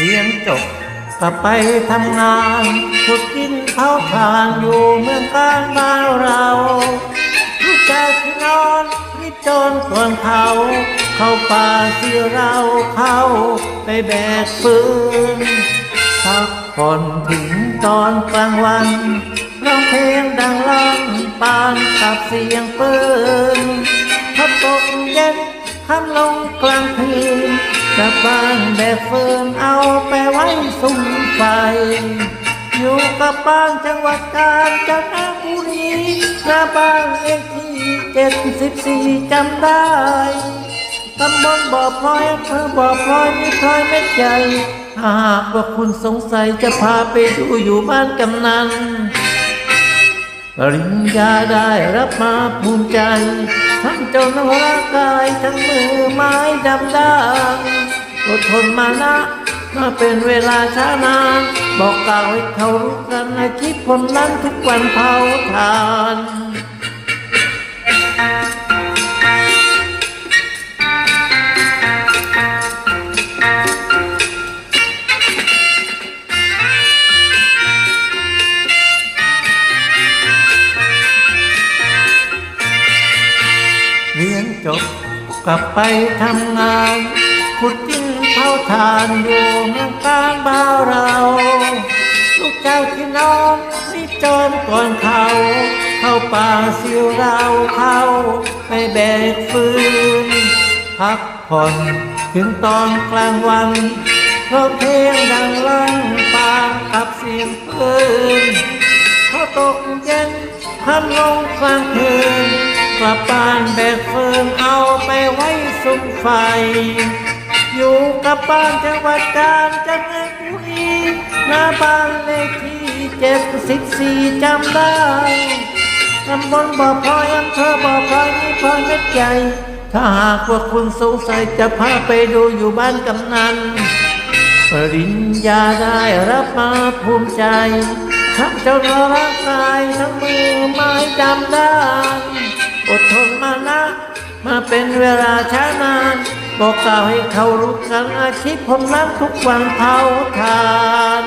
เรียนจบกลับไปทำงานขุดกินเผาทานอยู่เมืองการบ้านเราลูกชายที่นอนนี่จนก่อนเขา เข้าป่าเสียเราเข้าไปแบกฟืนพักผ่อนถึงตอนกลางวันร้องเพลงดังลั่นปานกับเสียงปืนพัดตกเย็นค่ำลงกลางคืน กลับบ้านแบกฟืนเอาไปไว้สุมไฟ อยู่กับบ้านจังหวัดกาญจนบุรีหน้าบ้านเลขที่เจ็ดสิบสี่จำได้ตำบลบ่อพลอยอำเภอบ่อพลอยมีพลอยเม็ดใหญ่หากว่าคุณสงสัยจะพาไปดูอยู่บ้านกำนันปริญญาได้รับมาภูมิใจ ทั้งเจ้าหน้าร่างกาย ทั้งมือไม้ดำด้าง อดทนมานะมาเป็นเวลาช้านาน บอกกล่าวให้เขารู้กันอาชีพผมนั้นทุกวันเผาทานเรียนจบกลับไปทำงานขุดดิน เผาทานอยู่เมืองการบ้านเรา ลูกเจ้าที่น้อนนี่จอมก่อนเขา เข้าป่าสิวเราเข้าไปแบกฟืน พักผ่อนถึงตอนกลางวันเพราะเพลงดังลั่นปานกับเสียงปืนเขาตกเย็นค่ำลงกลางคืนกลับบ้านแบกฟิงเอาไปไว้สุมไฟ อยู่กับบ้านจังหวัดกาญจนบุรีหน้าบ้านเลขที่เจ็ดสิบสี่จำได้ตำบลบ่อพลอยอำเภอบ่อพลอยมีพลอยเม็ดใหญ่ ถ้าหากว่าคุณสงสัยจะพาไปดูอยู่บ้านกำนันปริญญาได้รับมาภูมิใจ ทั้งเจ้าหน้าร่างกายทั้งมือไม้ดำด้านอดทนมานะ มาเป็นเวลาช้านาน บอกกล่าวให้เขารู้กันอาชีพผมนั้นทุกวันเผาทาน